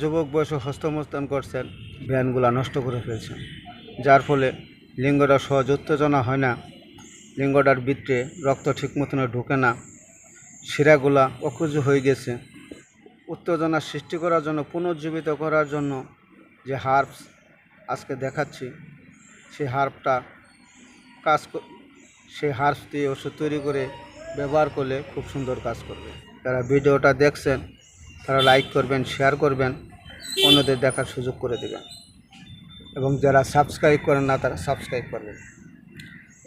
যুবক বয়সে হস্তমস্তান করছেন ব্যানগুলা নষ্ট করে ফেলছেন। যার ফলে লিঙ্গটা সহজ উত্তেজনা হয় না, লিঙ্গটার বৃত্তে রক্ত ঠিক মতন ঢুকে না, শিরাগুলা অকুজ হয়ে গেছে। উত্তেজনা সৃষ্টি করার জন্য, পুনর্জীবিত করার জন্য যে হার্বস আজকে দেখাচ্ছি, সেই হার্বটা কাজ সেই হার্বস দিয়ে ওষুধ তৈরি করে ব্যবহার করলে খুব সুন্দর কাজ করবে। যারা ভিডিওটা দেখছেন তারা লাইক করবেন শেয়ার করবেন, অন্যদের দেখার সুযোগ করে দেবেন। এবং যারা সাবস্ক্রাইব করেন না, তারা সাবস্ক্রাইব করবেন।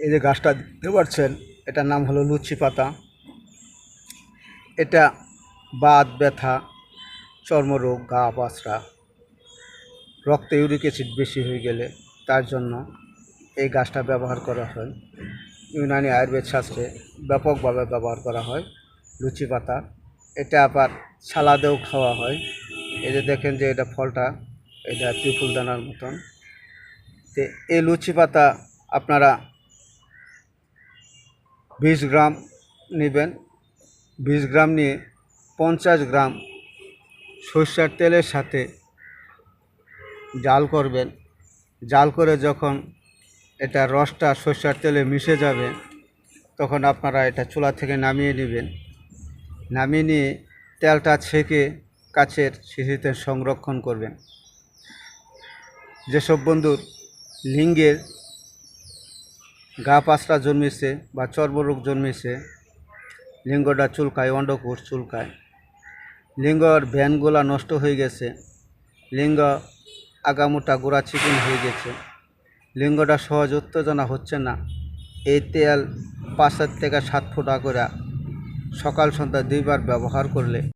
এই যে গাছটা দেখতে পাচ্ছেন, এটার নাম হলো লুচি পাতা। এটা বাত, ব্যথা, চর্মরোগ, গা পাসরা রক্তে ইউরিক অ্যাসিড বেশি হয়ে গেলে তার জন্য এই গাছটা ব্যবহার করা হয়। ইউনানি আয়ুর্বেদ শাস্ত্রে ব্যাপকভাবে ব্যবহার করা হয় লুচি পাতা। এটা আবার সালাদেও খাওয়া হয়। এই যে দেখেন যে এটা ফলটা, এটা ত্রিফুল দানার মতন। তো এই লুচি পাতা আপনারা বিশ গ্রাম নেবেন। বিশ গ্রাম নিয়ে পঞ্চাশ গ্রাম সর্ষের তেলের সাথে জাল করবেন। জাল করে যখন এটা রসটা সর্ষের তেলে মিশে যাবে, তখন আপনারা এটা চুলা থেকে নামিয়ে নেবেন। নামিয়ে নিয়ে তেলটা ছেঁকে কাচের শিশিতে সংরক্ষণ করবেন। যেসব বন্ধুর লিঙ্গের গা পাঁচটা জন্মেছে বা চর্মরোগ জন্মেছে লিঙ্গটা চুলকায়, অন্ডকোষ চুলকায়, লিঙ্গর ভ্যানগুলা নষ্ট হয়ে গেছে, লিঙ্গ আগামোটা গোড়া চিকন হয়ে গেছে, লিঙ্গটা সহজ উত্তেজনা হচ্ছে না, এই তেল পাঁচ থেকে সাত ফুটা করে সকাল সন্ধ্যা দুইবার ব্যবহার করলে